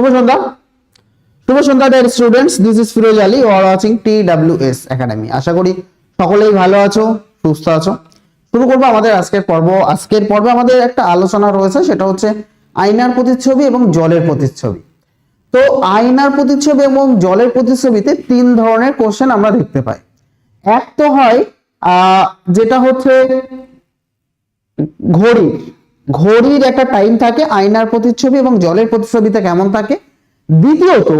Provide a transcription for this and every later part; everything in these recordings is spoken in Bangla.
শুভ সন্ধ্যা শুভ সন্ধ্যা dear students this is Firoz Ali are watching T W S academy আশা করি সকলেই ভালো আছো, সুস্থ আছো। শুরু করব আমাদের আজকের পর্ব। আজকের পর্বে আমাদের একটা আলোচনা রয়েছে, সেটা হচ্ছে আয়নার প্রতিচ্ছবি এবং জলের প্রতিচ্ছবি। তো আয়নার প্রতিচ্ছবি এবং জলের প্রতিচ্ছবিতে তিন ধরনের কোশ্চেন আমরা দেখতে পাই। এক তো হয় যেটা হচ্ছে ঘড়ি। ঘড়ির একটা টাইম থাকে, আয়নার প্রতিচ্ছবি এবং জলের প্রতিচ্ছবিতে কেমন থাকে? দ্বিতীয়ত,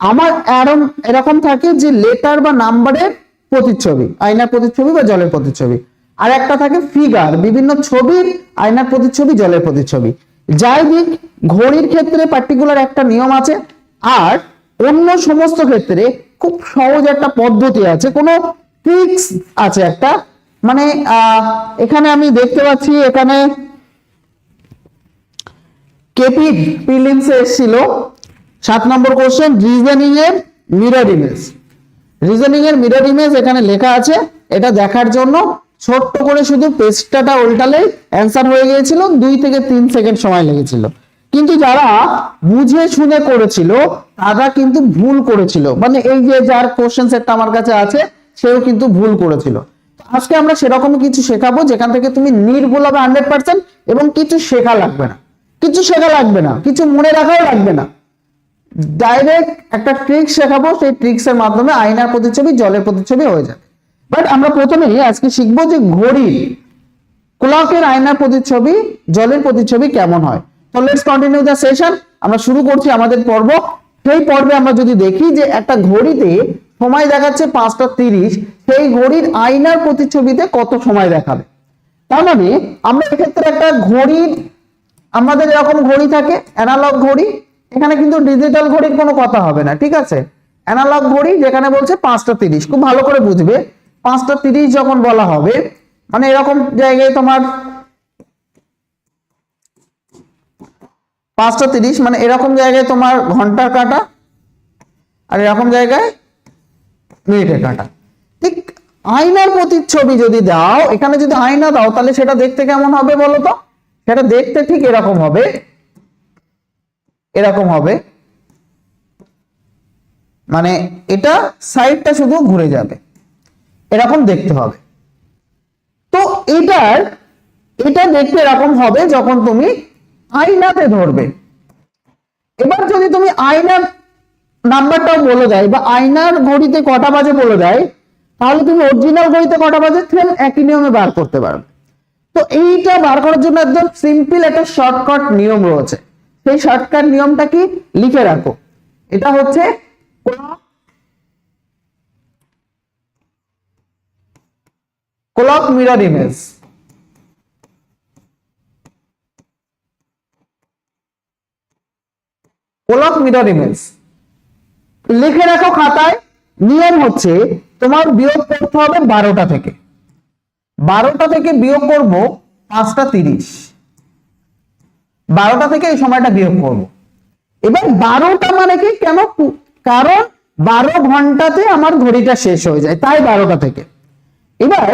আমার এরম এরকম থাকে যে লেটার বা নাম্বারের প্রতিচ্ছবি, আয়নার প্রতিচ্ছবি বা জলের প্রতিচ্ছবি। আর একটা থাকে ফিগার বিভিন্ন ছবির আয়নার প্রতিচ্ছবি, জলের প্রতিচ্ছবি। যাই দিক, ঘড়ির ক্ষেত্রে পার্টিকুলার একটা নিয়ম আছে, আর অন্য সমস্ত ক্ষেত্রে খুব সহজ একটা পদ্ধতি আছে, কোনো ট্রিক্স আছে একটা। মানে এখানে আমি দেখতে পাচ্ছি, এখানে কেপি প্রিলিমসে এসেছিল সাত নম্বর কোশ্চেন রিজনিং এর মিরর ইমেজ রিজনিং এর মিরর ইমেজ এখানে লেখা আছে, এটা দেখার জন্য ছোট্ট করে শুধু পেজটাটা উল্টালেই অ্যান্সার হয়ে গিয়েছিল, দুই থেকে তিন সেকেন্ড সময় লেগেছিল। কিন্তু যারা বুঝে শুনে করেছিল, তারা কিন্তু ভুল করেছিল। মানে এই যে যার কোশ্চেন সেটটা আমার কাছে আছে, সেও কিন্তু ভুল করেছিল। আজকে আমরা সেরকম কিছু শেখাবো, যেখান থেকে তুমি নির্ভুল হবে হান্ড্রেড পার্সেন্ট এবং কিছু শেখা লাগবে না। কিছু শেখা লাগবে না, কিছু মনে রাখাও লাগবে না। ডাইরেক্ট একটা ট্রিক শেখাবো, সেই ট্রিক্স এর মাধ্যমে আয়নার প্রতিচ্ছবি, জলের প্রতিচ্ছবি হয়ে যাবে। বাট আমরা প্রথমে আজকে শিখব যে ঘড়ি ক্লকের আয়নার প্রতিচ্ছবি, জলের প্রতিচ্ছবি কেমন হয়। তো লেটস কন্টিনিউ দ্য সেশন আমরা শুরু করছি আমাদের পর্ব। সেই পর্বে আমরা যদি দেখি যে একটা ঘড়িতে সময় দেখাচ্ছে পাঁচটা তিরিশ, সেই ঘড়ির আয়নার প্রতিচ্ছবিতে কত সময় দেখাবে? তার মানে আমরা এক্ষেত্রে একটা ঘড়ির আমাদের এরকম ঘড়ি থাকে অ্যানালগ ঘড়ি, এখানে কিন্তু ডিজিটাল ঘড়ির কোনো কথা হবে না, ঠিক আছে? অ্যানালগ ঘড়ি যেখানে বলছে পাঁচটা তিরিশ, খুব ভালো করে বুঝবে, পাঁচটা তিরিশ যখন বলা হবে মানে এরকম জায়গায় তোমার পাঁচটা তিরিশ মানে এরকম জায়গায় তোমার ঘণ্টার কাটা আর এরকম জায়গায় মিনিটের কাটা। ঠিক আয়নার প্রতিচ্ছবি যদি দাও, এখানে যদি আয়না দাও, তাহলে সেটা দেখতে কেমন হবে বলো তো? সেটা দেখতে ঠিক এরকম হবে। এরকম হবে। মানে এটা সাইডটা শুধু ঘুরে যাবে। এরকম দেখতে হবে। তো এটার, এটা দেখতে এরকম হবে যখন তুমি আয়নাতে ধরবে। এবার যদি তুমি আয়নার নাম্বারটাও বলে দেয় বা আয়নার ঘড়িতে কটা বাজে বলে দেয়, তাহলে তুমি অরিজিনাল ঘড়িতে কটা বাজে? সেম একই নিয়মে বার করতে পারবে। তো এইটা বার করার জন্য একদম সিম্পল একটা শর্টকাট নিয়ম রয়েছে। সেই শর্টকাট নিয়মটা কি? লিখে রাখো। এটা হচ্ছে clock mirror image clock mirror image লিখে রাখো খাতায়। নিয়ম হচ্ছে তোমার বিয়োগ করতে হবে বারোটা থেকে। বারোটা থেকে বিয়োগ করব পাঁচটা তিরিশ। বারোটা থেকে এই সময়টা বিয়োগ করব। এবার বারোটা মানে কি? কেন? কারণ বারো ঘন্টাতে আমার ঘড়িটা শেষ হয়ে যায়, তাই বারোটা থেকে। এবার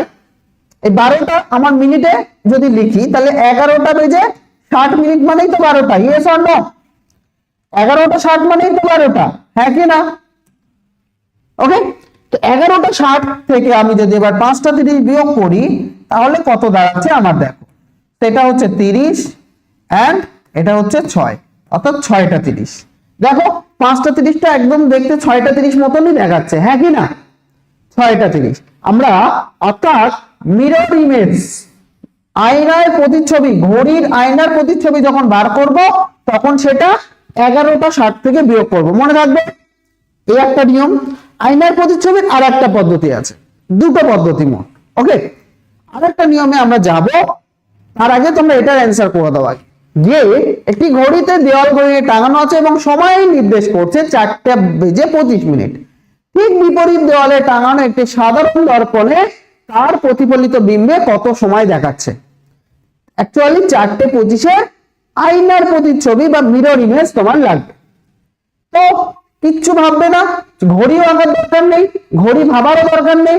এই বারোটা আমার মিনিটে যদি লিখি, তাহলে এগারোটা বেজে ষাট মিনিট মানেই তো বারোটা। ইয়েস অর এগারোটা ষাট মানেই তো বারোটা। হ্যাঁ কি না? ওকে তো এগারোটা ষাট থেকে আমি যদি এবার পাঁচটা তিরিশ বিয়োগ করি, তাহলে কত দাঁড়াচ্ছে আমার দেখো? সেটা হচ্ছে তিরিশ অ্যান্ড এটা হচ্ছে ছয়, অর্থাৎ ছয়টা তিরিশ। দেখো, পাঁচটা তিরিশটা একদম দেখতে ছয়টা তিরিশ মতনই দেখাচ্ছে হ্যাঁ কি না? ছয়টা তিরিশ। আমরা অর্থাৎ মিরর ইমেজ আয়নার প্রতিচ্ছবি, ঘড়ির আয়নার প্রতিচ্ছবি যখন বার করব, তখন সেটা এগারোটা ষাট থেকে বিয়োগ করব। মনে রাখবে? এই একটা নিয়ম। আয়নার প্রতিচ্ছবির আর একটা পদ্ধতি আছে। দুটো পদ্ধতি মোট, ওকে? আর একটা নিয়মে আমরা যাব। তার আগে তোমরা এটার অ্যান্সার করে দাও আগে। যে একটি ঘড়িতে দেওয়াল ঘড়িতে টাঙানো আছে এবং সময় নির্দেশ করছে চারটা বেজে পঁচিশ মিনিট। ঠিক বিপরীত দেওয়ালে টাঙানো একটি সাধারণ দর্পণে তার প্রতিফলিত বিম্বে কত সময় দেখাচ্ছে? অ্যাকচুয়ালি চারটে পঁচিশে আয়নার প্রতিচ্ছবি বা মিরর ইমেজ তোমার লাগবে। তো কিচ্ছু ভাববে না, ঘড়িও আঁকার দরকার নেই, ঘড়ি ভাবারও দরকার নেই।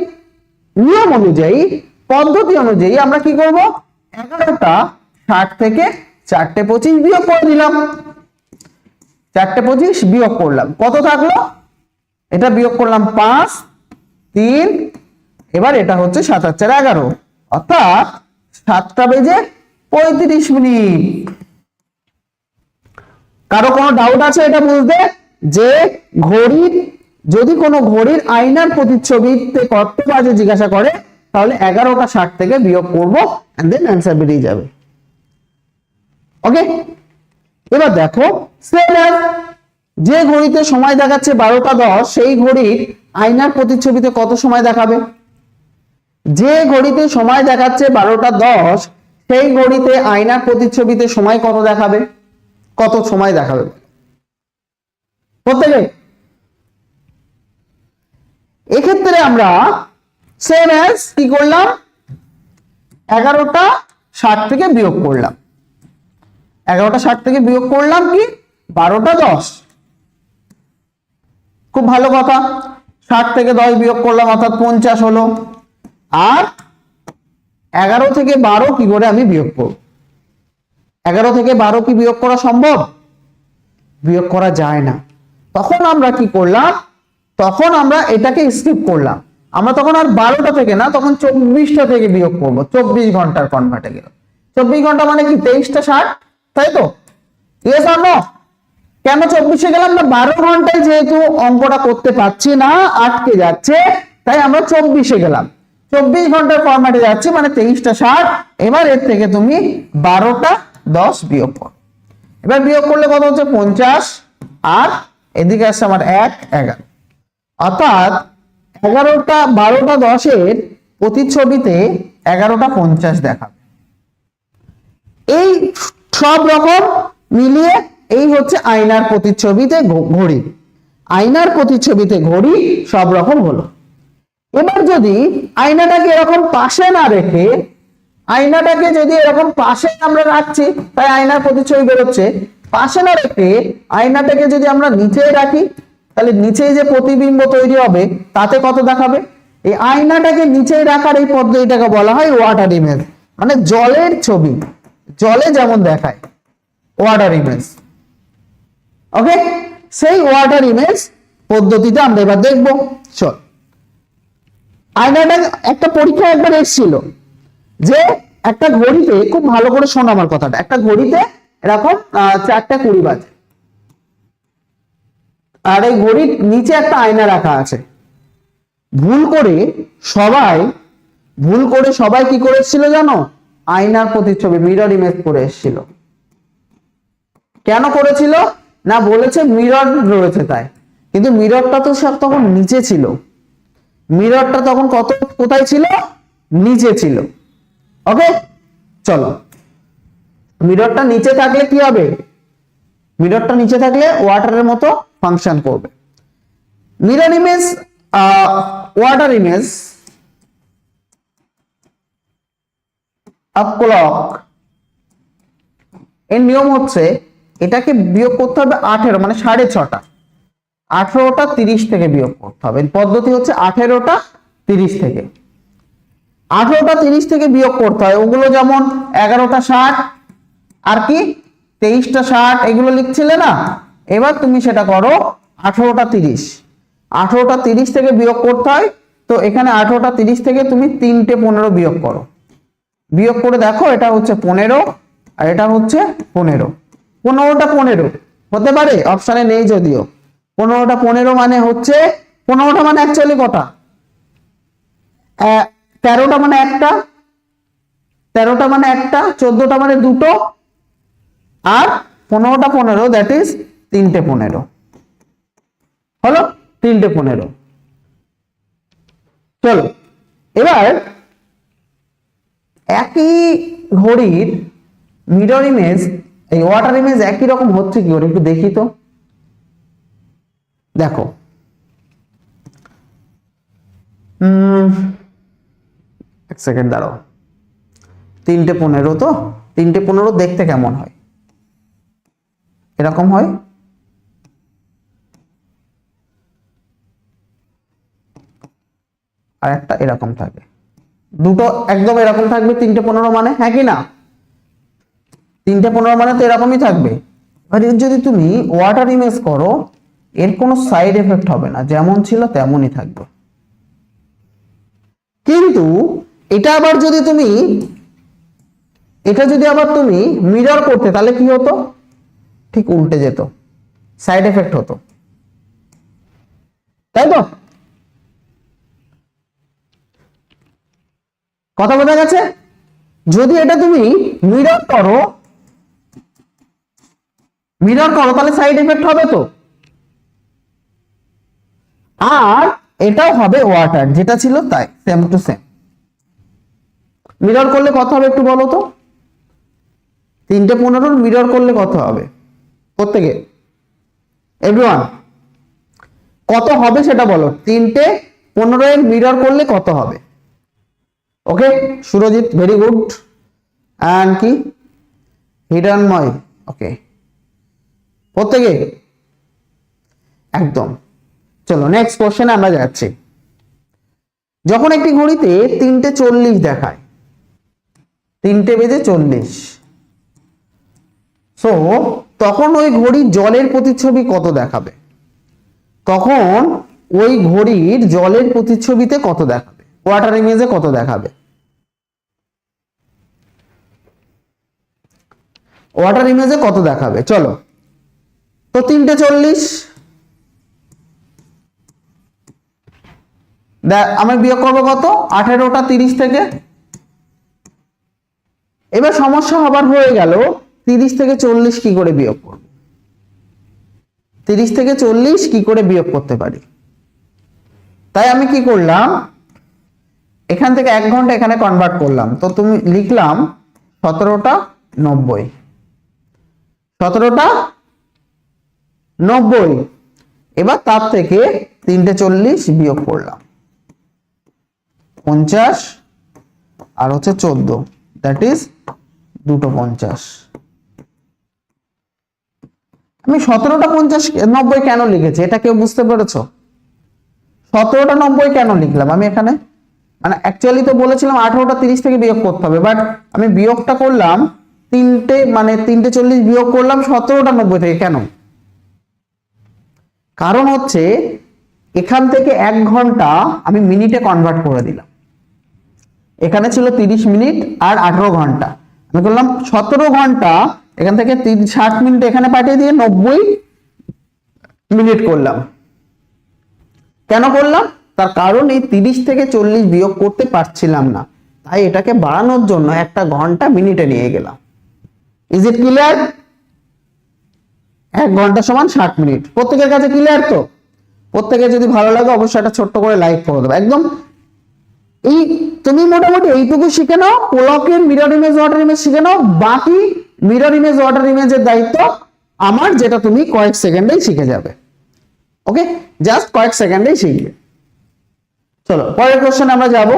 নিয়ম অনুযায়ী, পদ্ধতি অনুযায়ী আমরা কি করব? এগারোটা, ষাট থেকে চারটে পঁচিশ বিয়োগ করে দিলাম। চারটে পঁচিশ বিয়োগ করলাম। কত থাকল? এটা বিয়োগ করলাম পাঁচ, তিন, এবার এটা হচ্ছে সাত আর চার, এগারো। অর্থাৎ সাতটা বেজে পঁয়ত্রিশ মিনিট। কারও কোনো ডাউট আছে এটা বুঝতে? যে ঘড়ির, যদি কোনো ঘড়ির আয়নার প্রতিচ্ছবিতে কত বাজে জিজ্ঞাসা করে, তাহলে এগারোটা ষাট থেকে বিয়োগ করব অ্যান্ড দেন অ্যান্সার বেরিয়ে যাবে। ওকে এবার দেখো যে ঘড়িতে সময় দেখাচ্ছে বারোটা দশ, সেই ঘড়ির আয়নার প্রতিচ্ছবিতে কত সময় দেখাবে? যে ঘড়িতে সময় দেখাচ্ছে বারোটা দশ, সেই ঘড়িতে আয়নার প্রতিচ্ছবিতে সময় কত দেখাবে? কত সময় দেখাবে? প্রত্যেকে এক্ষেত্রে আমরা সেম অ্যাজ কি করলাম? এগারোটা ষাট থেকে বিয়োগ করলাম। এগারোটা ষাট থেকে বিয়োগ করলাম কি? বারোটা দশ। খুব ভালো কথা। ষাট থেকে দশ বিয়োগ করলাম, অর্থাৎ পঞ্চাশ হলো। আর এগারো থেকে বারো কি করে আমি বিয়োগ করব? এগারো থেকে বারো কি বিয়োগ করা সম্ভব? বিয়োগ করা যায় না। তখন আমরা কি করলাম? তখন আমরা এটাকে স্কিপ করলাম। আমরা তখন আর বারোটা থেকে না, তখন চব্বিশটা থেকে বিয়োগ করব। চব্বিশ ঘণ্টার কনভার্টে গেল চব্বিশ ঘণ্টা মানে কি? তেইশটা ষাট? তাই তো? কেন চব্বিশে গেলাম? না, বারো ঘন্টায় যেহেতু অঙ্কটা করতে পারছি না, আটকে যাচ্ছে, তাই আমরা চব্বিশে গেলাম। চব্বিশ ঘণ্টার ফরম্যাটে যাচ্ছে মানে তেইশটা ষাট। এবার এর থেকে তুমি বারোটা দশ বিয়োগ কর। এবার বিয়োগ করলে কত হচ্ছে? পঞ্চাশ। আর এদিকে আসছে আমার এক, এগারো। অর্থাৎ এগারোটা, বারোটা, দশের প্রতিচ্ছবিতে এগারোটা পঞ্চাশ দেখাবে। এই সব রকম মিলিয়ে এই হচ্ছে আয়নার প্রতিচ্ছবিতে ঘড়ি। আয়নার প্রতিচ্ছবিতে ঘড়ি সব রকম হলো। এবার যদি আয়নাটাকে এরকম পাশে না রেখে, আয়নাটাকে যদি এরকম পাশে আমরা রাখছি, তাই আয়নার প্রতিচ্ছবি বেরোচ্ছে। পাশে না রেখে আয়নাটাকে যদি আমরা নিচে রাখি, তাহলে নিচে যে প্রতিবিম্ব তৈরি হবে, তাতে কত দেখাবে? এই আয়নাটাকে নিচে রাখার এই পদ্ধতিটাকে বলা হয় ওয়াটার ইমেজ মানে জলের ছবি, জলে যেমন দেখায় ওয়াটার ইমেজ ওকে সেই ওয়াটার ইমেজ পদ্ধতিটা আমরা এবার দেখব। চল। আয়নাটা একটা পরীক্ষা একবার এসেছিল যে একটা ঘড়িতে, খুব ভালো করে শোনো আমার কথাটা, একটা ঘড়িতে এরকম চারটা কুড়ি বাজে। আর এই ঘড়ির নিচে একটা আয়না রাখা আছে। ভুল করে সবাই, ভুল করে সবাই কি করে এসেছিল জানো? আয়নার প্রতিচ্ছবি মিরর ইমেজ করে এসেছিল। কেন করেছিল? না, বলেছে মিরর রয়েছে তাই। কিন্তু মিররটা তো সব তখন নিচে ছিল। মিররটা তখন কত, কোথায় ছিল? নিচে ছিল। ওকে চলো। মিররটা নিচে থাকলে কি হবে? মিররটা নিচে থাকলে ওয়াটারের মতো ফাংশন করবে। Mirror image water image of clock এর নিয়ম হচ্ছে, এটাকে বিয়োগ করতে হবে আঠেরো মানে সাড়ে ছটা। আঠেরোটা তিরিশ থেকে বিয়োগ করতে হবে। পদ্ধতি হচ্ছে আঠেরোটা তিরিশ থেকে। আঠেরোটা তিরিশ থেকে বিয়োগ করতে হয়। ওগুলো যেমন এগারোটা ষাট আর কি? তেইশটা ষাট, এগুলো লিখছিলে না? এবার তুমি সেটা করো, আঠেরোটা তিরিশ। আঠেরোটা তিরিশ থেকে বিয়োগ করতে হয়, তো এখানে আঠেরোটা তিরিশ থেকে তুমি তিনটে পনেরো বিয়োগ করো। বিয়োগ করে দেখো, এটা হচ্ছে পনেরো, আর এটা হচ্ছে পনেরো। পনেরোটা পনেরো, হতে পারে? অপশানে নেই যদিও। পনেরোটা পনেরো মানে হচ্ছে, পনেরোটা মানে অ্যাকচুয়ালি কটা? তেরোটা মানে একটা, তেরোটা মানে একটা, চোদ্দটা মানে দুটো আর পনেরোটা পনেরো দ্যাট ইজ তিনটে পনেরো। হলো? তিনটে পনেরো। চলো, এবার একই ঘড়ির মিরর ইমেজ এই ওয়াটার ইমেজ একই রকম হচ্ছে কি? করে একটু দেখি তো। দেখো। এক সেকেন্ড দাঁড়াও। তিনটে পনেরো তো? তিনটে পনেরো দেখতে কেমন হয়? এরকম হয়? আর একটা এরকম থাকে। দুটো একদম এরকম থাকবে, তিনটে পনেরো মানে হ্যাঁ কি না? তিনটে পনেরো মানে তো এরকমই থাকবে। যদি তুমি ওয়াটার ইমেজ করো, এর কোনো সাইড এফেক্ট হবে না, যেমন ছিল তেমনই থাকবে। কিন্তু এটা আবার যদি তুমি, এটা যদি আবার তুমি মিরর করতে, তাহলে কি হতো? ঠিক উল্টে যেত সাইড এফেক্ট হতো। তাই তো? কথা বোঝা গেছে? যদি এটা তুমি মিরর করো মিরর করো, তাহলে সাইড এফেক্ট হবে তো। আর এটাও হবে ওয়াটার যেটা ছিল তাই সেম টু সেম মিরর করলে কত হবে একটু বলো তো? তিনটে পনেরোর মিরর করলে কত হবে? প্রত্যেকে? এভরিওয়ান কত হবে সেটা বলো। তিনটে পনেরো এর মিরর করলে কত হবে? Okay Surajit very good and কি? হিরণময়। ওকে প্রত্যেকে? একদম। চলো নেক্সট কোশ্চেনে আমরা যাচ্ছি। যখন একটি ঘড়িতে তিনটে চল্লিশ দেখায়, তিনটে বেজে চল্লিশ। সো তখন ওই ঘড়ির জলের প্রতিচ্ছবি কত দেখাবে? তখন ওই ঘড়ির জলের প্রতিচ্ছবিতে কত দেখাবে? ওয়াটার ইমেজে কত দেখাবে? ওয়াটার ইমেজে কত দেখাবে? চলো। তো তিনটে চল্লিশ। আমি বিয়োগ করব কত? আঠেরোটা তিরিশ থেকে। এবার সমস্যা হবার হয়ে গেল তিরিশ থেকে চল্লিশ কি করে বিয়োগ করব? তিরিশ থেকে চল্লিশ কি করে বিয়োগ করতে পারি? তাই আমি কি করলাম? এখান থেকে এক ঘণ্টা এখানে কনভার্ট করলাম। তো তুমি লিখলাম সতেরোটা নব্বই। সতেরোটা নব্বই। এবার তার থেকে তিনটে চল্লিশ বিয়োগ করলাম। পঞ্চাশ আর হচ্ছে চোদ্দ। দ্যাট ইজ দুটো পঞ্চাশ। আমি সতেরোটা পঞ্চাশ নব্বই কেন লিখেছি? এটা কেউ বুঝতে পেরেছ? সতেরোটা নব্বই কেন লিখলাম আমি এখানে? মানে অ্যাকচুয়ালি তো বলেছিলাম আঠারোটা তিরিশ থেকে বিয়োগ করতে হবে বাট আমি বিয়োগটা করলাম, তিনটে মানে তিনটে চল্লিশ বিয়োগ করলাম, সতেরোটা নব্বই থেকে কেন? কারণ হচ্ছে, এখান থেকে এক ঘণ্টা আমি মিনিটে কনভার্ট করে দিলাম। এখানে ছিল তিরিশ মিনিট আর আঠারো ঘণ্টা। আমি করলাম সতেরো ঘণ্টা এখান থেকে ষাট মিনিট এখানে পাঠিয়ে দিয়ে নব্বই মিনিট করলাম। কেন করলাম? তার কারণ এই তিরিশ থেকে চল্লিশ বিয়োগ করতে পারছিলাম না। তাই এটাকে বাড়ানোর জন্য একটা ঘণ্টা মিনিটে নিয়ে গেলাম। ইজ ইট ক্লিয়ার এক ঘণ্টা সমান ষাট মিনিট। প্রত্যেকের কাছে ক্লিয়ার তো? প্রত্যেকের যদি ভালো লাগে অবশ্যই একটা ছোট্ট করে লাইক করে দেবো। একদম এই তুমি মোটামুটি এইটুকু শিখে নাও। পোলকের মিরর ইমেজ ওয়াটার ইমেজ শিখে নাও। বাকি মিরর ইমেজ ওয়াটার ইমেজের দায়িত্ব আমার, যেটা তুমি কয়েক সেকেন্ডেই শিখে যাবে। ওকে জাস্ট কয়েক সেকেন্ডেই শিখবে চলো, পরের কোশ্চেন আমরা যাব।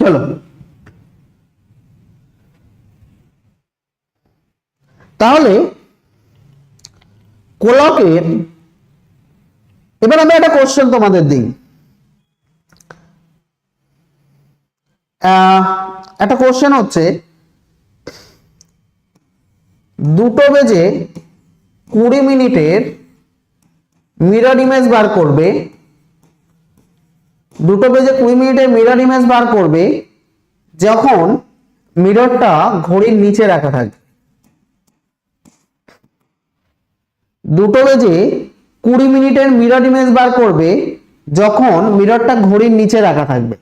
চলো। তাহলে কোলকের এবার আমি একটা কোশ্চেন তোমাদের দিই। একটা কোশ্চেন হচ্ছে, দুটো বেজে কুড়ি মিনিটের মিরর ইমেজ বার করবে, দুটো বেজে কুড়ি মিনিটের মিরর ইমেজ বার করবে, যখন মিররটা ঘড়ির নিচে রাখা থাকবে। দুটো বেজে কুড়ি মিনিটের মিরর ইমেজ বার করবে যখন মিররটা ঘড়ির নিচে রাখা থাকবে।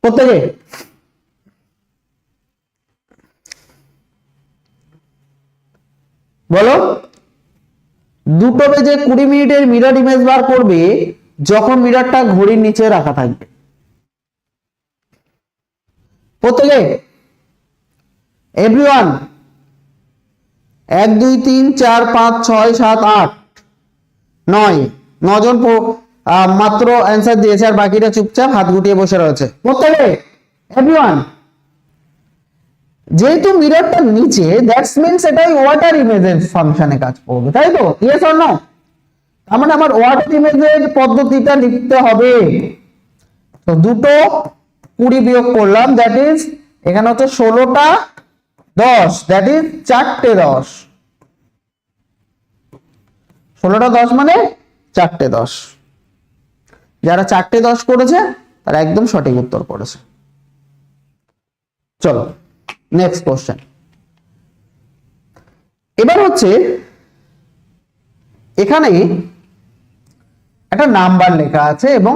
প্রত্যেকে বলো। দুটো বেজে কুড়ি মিনিটের মিরর ইমেজ বার করবে যখন মিররটা ঘড়ির নিচে রাখা থাকবে। প্রত্যেকে এভরিওয়ান এক, দুই, তিন, চার, পাঁচ, ছয়, সাত, আট, নয়। নজন মাত্র অ্যান্সার দিয়েছে আর বাকিরা চুপচাপ হাত গুটিয়ে বসে রয়েছে। প্রত্যেকে এভরিওয়ান যেহেতু মিররটা নিচে দ্যাটস মিনস এটাই ওয়াটার ইমেজের ফাংশনে কাজ করবে, তাই তো? ইয়েস অর নো তার মানে আমার ওয়ার্ড ইমেজের পদ্ধতিটা লিখতে হবে। তো দুটো কুড়ি বিয়োগ করলাম দ্যাট ইজ এখানে হচ্ছে ষোলোটা দশ দ্যাট ইজ চারটে দশ। ষোলোটা দশ মানে চারটে দশ। যারা চারটে দশ করেছে, তারা একদম সঠিক উত্তর করেছে। চলো নেক্সট কোশ্চেন এবার হচ্ছে, এখানে একটা নাম্বার লেখা আছে এবং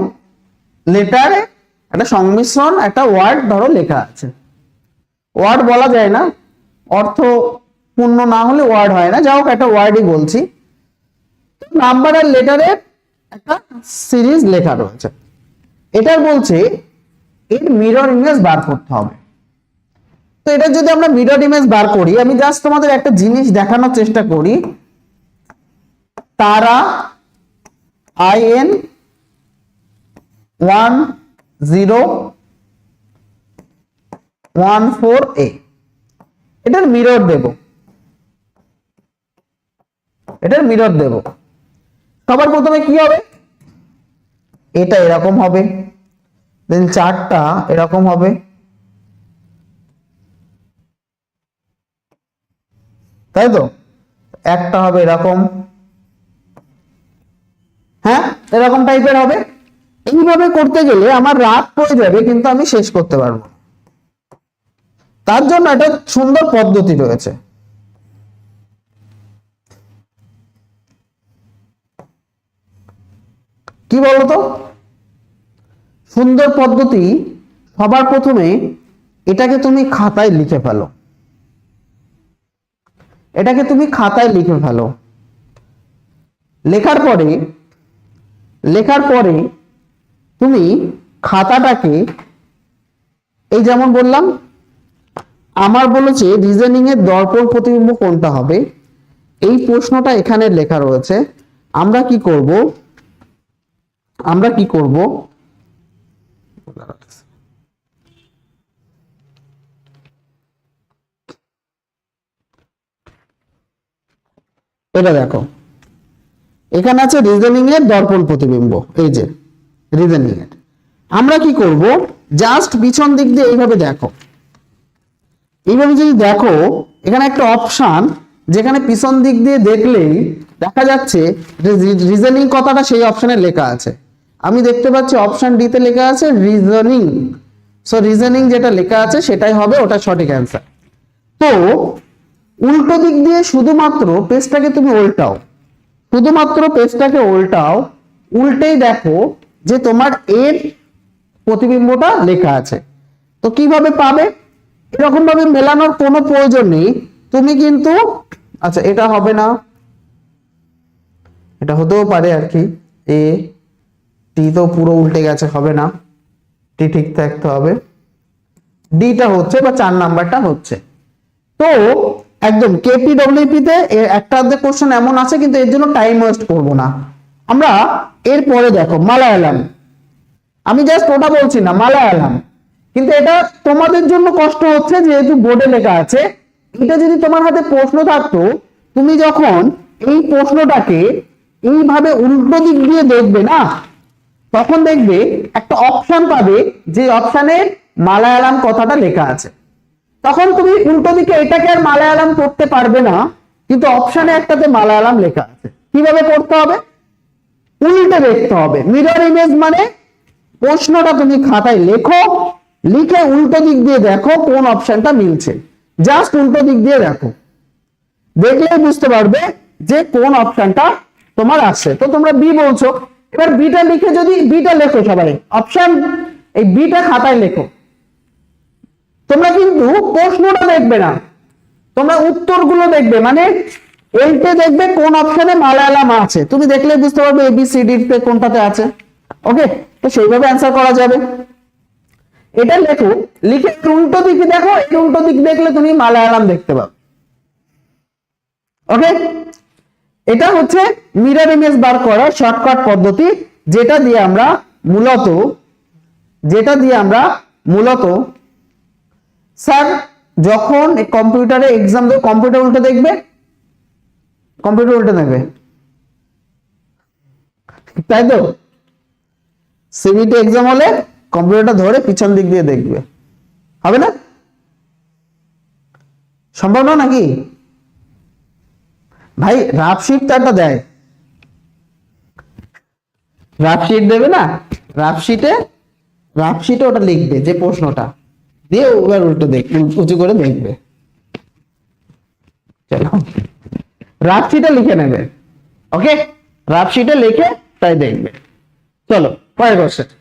লেটারে একটা সংমিশ্রণ, একটা ওয়ার্ড ধরো লেখা আছে। ওয়ার্ড বলা যায় না অর্থ পূর্ণ না হলে ওয়ার্ড হয় না। যা হোক, একটা ওয়ার্ডই বলছি। নাম্বার আর লেটারের একটা সিরিজ লেখা রয়েছে। এটার বলছে, এর মিরর ইমেজ বার করতে হবে। তো এটা যদি আমরা মিরর ইমেজ বার করি, আমি জাস্ট তোমাদের একটা জিনিস দেখানোর চেষ্টা করি। তারা I N one zero one four A. এটার মিরর দেব। এটার মিরর দেব। সবার প্রথমে কি হবে? এটা এরকম হবে। দেন চারটা এরকম হবে। তাই তো? একটা হবে এরকম। হ্যাঁ? এরকম টাইপের হবে। এইভাবে করতে গেলে আমার রাত পড়ে যাবে, কিন্তু আমি শেষ করতে পারব। তার জন্য একটা সুন্দর পদ্ধতি রয়েছে। কি বলতো? সুন্দর পদ্ধতি সবার প্রথমে এটাকে তুমি খাতায় লিখে ফেলো। এটাকে তুমি খাতায় লিখে ফেলো। লেখার পরে লেখার পরে তুমি খাতাটাকে, এই যেমন বললাম আমার বলেছে রিজনিং এর দর্পণ প্রতিবিম্ব কোনটা হবে? এই প্রশ্নটা এখানে লেখা রয়েছে। আমরা কি করব? আমরা কি করব? এটা দেখো। এখানে আছে রিজনিং এর দর্পণ প্রতিবিম্ব। এই যে রিজনিং এর। আমরা কি করব? জাস্ট পিছন দিক দিয়ে এইভাবে দেখো। এইভাবে যদি দেখো, এখানে একটা অপশন যেখানে পিছন দিক দিয়ে দেখলেই দেখা যাচ্ছে রিজনিং কথাটা সেই অপশানে লেখা আছে। আমি দেখতে পাচ্ছি অপশন ডিতে লেখা আছে রিজনিং সো রিজনিং যেটা লেখা আছে সেটাই হবে ওটা সঠিক অ্যান্সার তো, উল্টো দিক দিয়ে শুধুমাত্র পেজটাকে তুমি উল্টাও। শুধুমাত্র পেজটাকে উল্টাও, উল্টেই দেখো যে তোমার এর প্রতিবিম্বটা লেখা আছে। তো কীভাবে পাবে? এরকম ভাবে মেলানোর কোনো প্রয়োজন নেই। তুমি কিন্তু আচ্ছা এটা হবে না। এটা হতেও পারে আর কি। এ, টি তো পুরো উল্টে গেছে, হবে না। টি ঠিক থাকতে হবে। ডিটা হচ্ছে বা চার নাম্বারটা হচ্ছে। তো, একদম কেপিডব্লিউপি তে একটা অর্ধেক কোশ্চেন এমন আছে, কিন্তু এর জন্য টাইম ওয়েস্ট করব না। আমরা এরপরে দেখো, মালায়ালাম। আমি জাস্ট ওটা বলছি না, মালায়ালাম। কিন্তু এটা তোমাদের জন্য কষ্ট হচ্ছে যেহেতু বোর্ডে লেখা আছে, এটা যদি তোমার হাতে প্রশ্ন থাকতো, তুমি যখন এই প্রশ্নটাকে এইভাবে উল্টো দিক দিয়ে দেখবে না, তখন দেখবে একটা অপশন পাবে যে অপশনে মালায়ালাম কথাটা লেখা আছে। তখন তুমি উল্টো দিকে এটাকে আর মালায়ালাম করতে পারবে না, কিন্তু অপশনে একটাতে মালায়ালাম লেখা আছে। কীভাবে করতে হবে? উল্টে দেখতে হবে। মিরর ইমেজ মানে প্রশ্নটা তুমি খাতায় লেখো লিখে উল্টো দিক দিয়ে দেখো কোন অপশনটা মিলছে। জাস্ট উল্টো দিক দিয়ে দেখো। দেখলেই বুঝতে পারবে যে কোন অপশনটা তোমার আসছে তো তোমরা বি বলছো। এবার বিটা লিখে যদি বিটা লেখো সবাই। অপশন এই বিটা খাতায় লেখো। তোমরা কিন্তু প্রশ্নটা দেখবে না। তোমরা উত্তরগুলো দেখবে। মানে এইটা দেখবে কোন অপশনে মালায়ালাম আছে। তুমি দেখলে বুঝতে পারবে এবিসিডি কোনটাতে আছে। ওকে তো সেইভাবে অ্যান্সার করা যাবে। এটা লেখো, লিখে উল্টো দিকে দেখো এই উল্টো দিক দেখলে তুমি মালায়ালাম দেখতে পাবে। ওকে এটা হচ্ছে মিরর ইমেজ বার করার শর্টকাট পদ্ধতি, যেটা দিয়ে আমরা মূলত, যেটা দিয়ে আমরা মূলত স্যার যখন কম্পিউটারে এক্সাম দেবে কম্পিউটার উল্টে দেখবে? কম্পিউটার উল্টে দেখবে তাই তো? সিবিটি এক্সাম হলে কম্পিউটারটা ধরে পিছন দিক দিয়ে দেখবে। হবে না? সম্ভব না নাকি? ভাই, রাফ শিট তো একটা দেয়। রাফ শিট দেবে না? রাফ শিটে রাফ শিটে ওটা লিখবে, যে প্রশ্নটা। দিয়ে এবার উল্টো দেখ উঁচু করে দেখবে। চলো। রাফ লিখে নেবে। ওকে? রাফ শিটে লিখে তাই দেখবে। চলো, পরের কোশ্চেন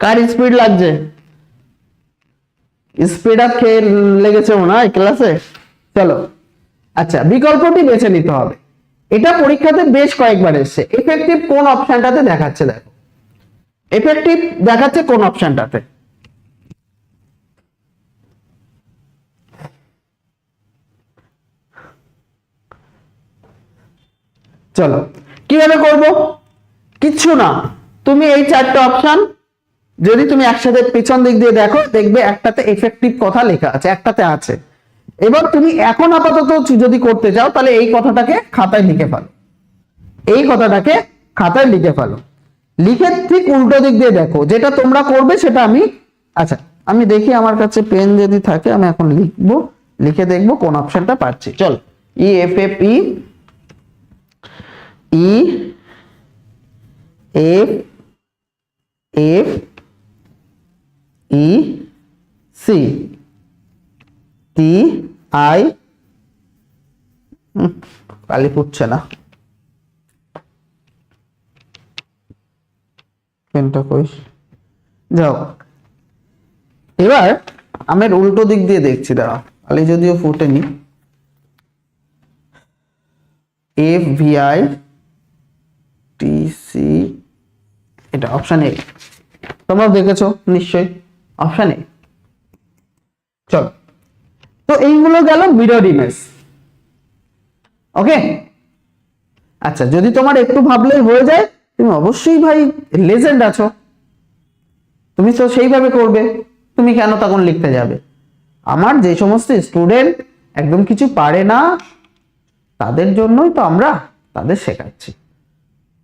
কার স্পিড লাগছে? স্পিড আপ খেয়ে লেগেছে মনে ক্লাসে চলো। আচ্ছা বিকল্পটি বেছে নিতে হবে। এটা পরীক্ষাতে বেশ কয়েকবার এসেছে। এফেক্টিভ কোন অপশনটাতে দেখাচ্ছে দেখো। এফেক্টিভ দেখাচ্ছে কোন অপশনটাতে চলো। কীভাবে করব? কিচ্ছু না। তুমি এই চারটে অপশন যদি তুমি একসাথে পিছন দিক দিয়ে দেখো, দেখবে একটাতে এফেক্টিভ কথা লেখা আছে, একটাতে আছে। এবার তুমি এখন আপাতত যদি করতে চাও, তাহলে এই কথাটাকে খাতায় লিখে ফেলো। এই কথাটাকে খাতায় লিখে ফেলো। লিখে ঠিক উল্টো দিক দিয়ে দেখো, যেটা তোমরা করবে সেটা আমি আচ্ছা আমি দেখি আমার কাছে পেন যদি থাকে, আমি এখন লিখব, লিখে দেখব কোন অপশনটা পাচ্ছি। চল E F F E E F F E, C, T, I. কালি ফুটছে না। পেনটা কই যাও। এবার আমের উল্টো দিক দিয়ে দেখছি দাঁড়া কালি যদিও ফুটেনি F V I T C. এটা অপশন এ। তোমরা দেখেছ, নিশ্চয়ই। অপশন এ চলো। তো এইগুলো গেল মিরর ইমেজ ওকে আচ্ছা যদি তোমার একটু ভাবলেই হয়ে যায় তুমি অবশ্যই ভাই লেজেন্ড আছো। তুমি তো সেইভাবে করবে তুমি কেন তখন লিখতে যাবে? আমার যে সমস্ত স্টুডেন্ট একদম কিছু পারে না তাদের জন্যই তো আমরা তাদের শেখাচ্ছি।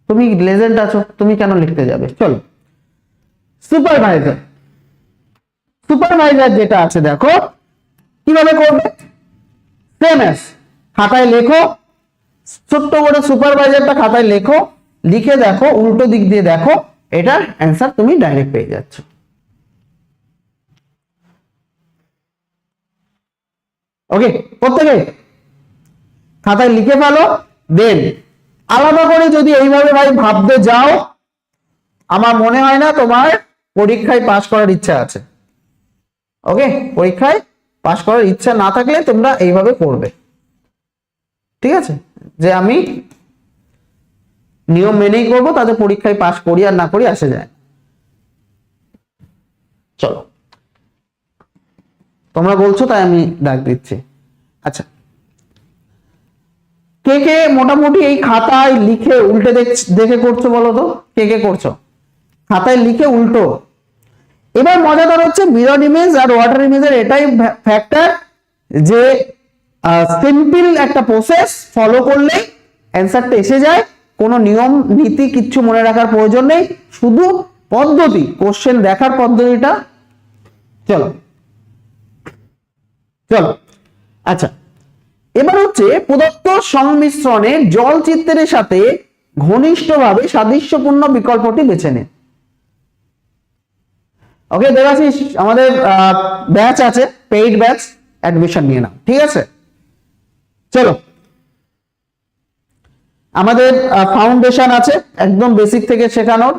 তুমি লেজেন্ড আছো তুমি কেন লিখতে যাবে? চলো। সুপারভাইজার সুপারভাইজার যেটা আছে, দেখো, কীভাবে করবে? সেম এস খাতায় লেখো, ছোট্ট করে সুপারভাইজারটা খাতায় লেখো, লিখে দেখো, উল্টো দিক দিয়ে দেখো, এটার অ্যান্সার তুমি ডাইরেক্ট পেয়ে যাচ্ছ। ওকে প্রত্যেকে খাতায় লিখে ফেলো দেন আলাদা করে যদি এইভাবে ভাই ভাবতে যাও, আমার মনে হয় না তোমার পরীক্ষায় পাশ করার ইচ্ছা আছে। ওকে পরীক্ষায় পাশ করার ইচ্ছা না থাকলে তোমরা এইভাবে করবে ঠিক আছে? যে আমি নিয়ম মেনেই করব তাদের পরীক্ষায় পাশ করি আর না করি আসে যায়। চলো। তোমরা বলছো, তাই আমি ডাক দিচ্ছি। আচ্ছা। কে কে মোটামুটি এই খাতায় লিখে উল্টে দেখে করছ বলো তো? কে কে করছ? খাতায় লিখে উল্টো। এবার মজাদার হচ্ছে মিরর ইমেজ আর ওয়াটার ইমেজের এটাই ফ্যাক্টর যে সিম্পল একটা প্রসেস ফলো করলে অ্যান্সারটা এসে যায়। কোনো নিয়ম, নীতি কিচ্ছু মনে রাখার প্রয়োজন নেই। শুধু পদ্ধতি কোশ্চেন দেখার পদ্ধতিটা। চলো। চলো। আচ্ছা। এবার হচ্ছে প্রদত্ত সংমিশ্রণে জল চিত্রের সাথে ঘনিষ্ঠভাবে সাদৃশ্যপূর্ণ বিকল্পটি বেছে নিন ওকে দেবাশিস আমাদের ব্যাচ আছে পেইড ব্যাচ অ্যাডমিশন নিয়ে নাও, ঠিক আছে? চলো। আমাদের ফাউন্ডেশন আছে, একদম বেসিক থেকে শেখানোর,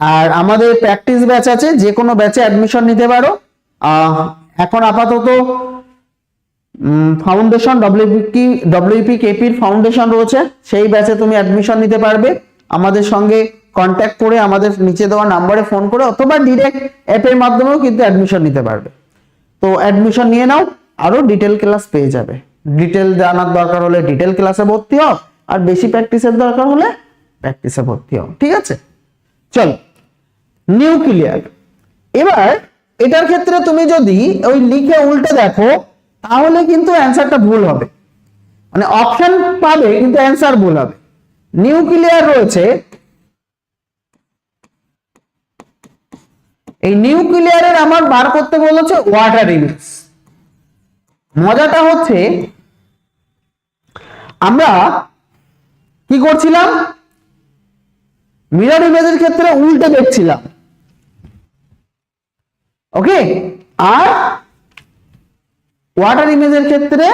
আর আমাদের প্র্যাকটিস ব্যাচ আছে, যে কোনো ব্যাচে অ্যাডমিশন নিতে পারো। এখন আপাতত ফাউন্ডেশন ডব্লিউপি ডব্লিউপি কেপির ফাউন্ডেশন রয়েছে, সেই ব্যাচে তুমি অ্যাডমিশন নিতে পারবে। আমাদের সঙ্গে কন্ট্যাক্ট করে আমাদের নিচে দেওয়া নাম্বারে ফোন করে অথবা ডিরেক্ট অ্যাপের মাধ্যমেও কিন্তু অ্যাডমিশন নিতে পারবে। তো অ্যাডমিশন নিয়ে নাও, আরও ডিটেল ক্লাস পেয়ে যাবে। ডিটেল জানার দরকার হলে ডিটেল ক্লাসে ভর্তি হও, আর বেশি প্র্যাকটিসের দরকার হলে প্র্যাকটিসে ভর্তি হও, ঠিক আছে? চল নিউক্লিয়ার এবার এটার ক্ষেত্রে তুমি যদি ওই লিখে উল্টে দেখো, তাহলে কিন্তু অ্যান্সারটা ভুল হবে। মানে অপশন পাবে, কিন্তু অ্যান্সার ভুল হবে। নিউক্লিয়ার রয়েছে এই নিউক্লিয়ারের আমার বার করতে বলেছে ওয়াটার ইমেজ মজাটা হচ্ছে, আমরা কি করছিলাম? মিরর ইমেজের ক্ষেত্রে উল্টে দেখছিলাম। ওকে? আর ওয়াটার ইমেজের ক্ষেত্রে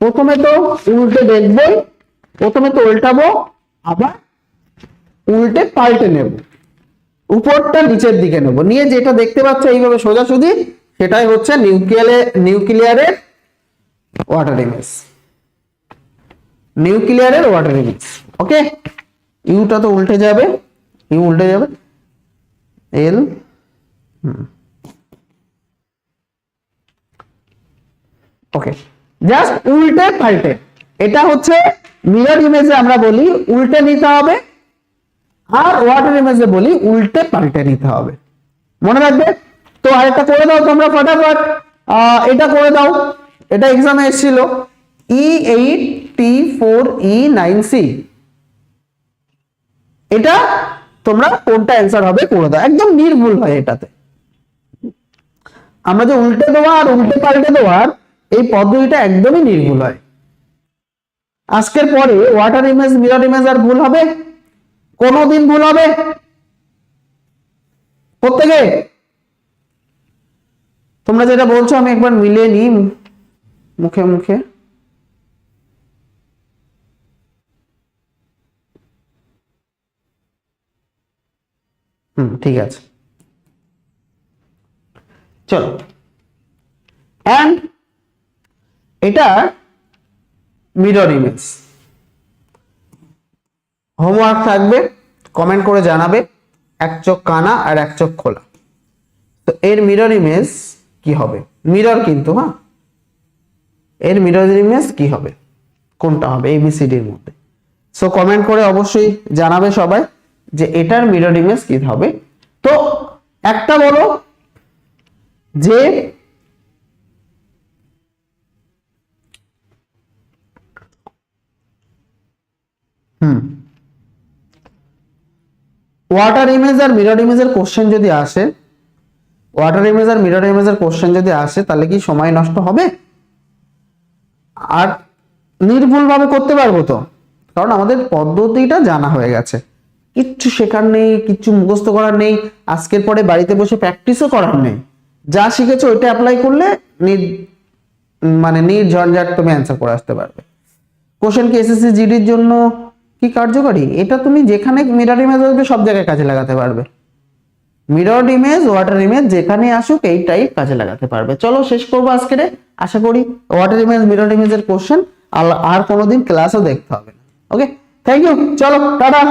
প্রথমে তো উল্টে দেখবই, প্রথমে তো উল্টাবো, আবার উল্টে পাল্টে নেব। উপরটা নিচের দিকে নেব। নিয়ে যেটা দেখতে পাচ্ছ এইভাবে সোজাসুজি, সেটাই হচ্ছে নিউক্লিয়ারে নিউক্লিয়ারের ওয়াটার ইমেজ নিউক্লিয়ারের ওয়াটার ইমেজ ওকে ইউটা তো উল্টে যাবে। ইউ উল্টে যাবে। এল ওকে জাস্ট উল্টে পাল্টে। এটা হচ্ছে মিরর ইমেজে আমরা বলি, উল্টে নিতে হবে। আর ওয়াটার ইমেজে বলি, উল্টে পাল্টে নিতে হবে। মনে রাখবে? তো আরেকটা করে দাও তোমরা ফটাফট। এটা করে দাও। এটা এক্সামে এসেছিল। E eight T four E nine C এটা তোমরা কোনটা অ্যান্সার হবে করে দাও। একদম নির্ভুল হয় এটাতে। আমরা যে উল্টে দেওয়া আর উল্টে পাল্টে দেওয়ার এই পদ্ধতিটা একদমই নির্ভুল হয়। আজকের পরে ওয়াটার ইমেজ মিরর ইমেজ আর ভুল হবে? কোনোদিন ভুল হবে? প্রত্যেকে? তোমরা যেটা বলছো, আমি একবার মিলে নি মুখে মুখে। হুম, ঠিক আছে। চলো। এটা মিরর ইমেজ হোমওয়ার্ক থাকবে কমেন্ট করে জানাবে, এক চোখ কানা আর এক চোখ খোলা। তো এর মিরর ইমেজ কি হবে? মিরর কিন্তু হ্যাঁ? এর মিরর ইমেজ কি হবে? কোনটা হবে? এবিসিডির মধ্যে। সো কমেন্ট করে অবশ্যই জানাবে সবাই যে এটার মিরর ইমেজ কি হবে। তো একটা বলো যে হুম। ওয়াটার ইমেজ আর মিরর ইমেজের কোশ্চেন যদি আসে ওয়াটার ইমেজ আর মিরর ইমেজের কোশ্চেন যদি আসে, তাহলে কি সময় নষ্ট হবে? আর নির্ভুলভাবে করতে পারব তো, কারণ আমাদের পদ্ধতিটা জানা হয়ে গেছে। কিচ্ছু শেখার নেই, কিচ্ছু মুখস্থ করার নেই, আজকের পরে বাড়িতে বসে প্র্যাকটিসও করার নেই। যা শিখেছো ওইটা অ্যাপ্লাই করলে মানে নির্ঝঞ্ঝাট তুমি অ্যান্সার করে আসতে পারবে। কোশ্চেন কি এসএসসি জিডির জন্য? কি কার্যকরী? এটা তুমি যেখানে মিরর ইমেজ আসবে, সব জায়গায় কাজে লাগাতে পারবে। মিরর ইমেজ ওয়াটার ইমেজ যেখানে আসুক, এই টাইপ কাজে লাগাতে পারবে। চলো শেষ করব আজকে আশা করি ওয়াটার ইমেজ মিরর ইমেজের কোশ্চেন আর কোনোদিন ক্লাসও দেখতে হবে না। ওকে থ্যাংক ইউ চলো, টাটা!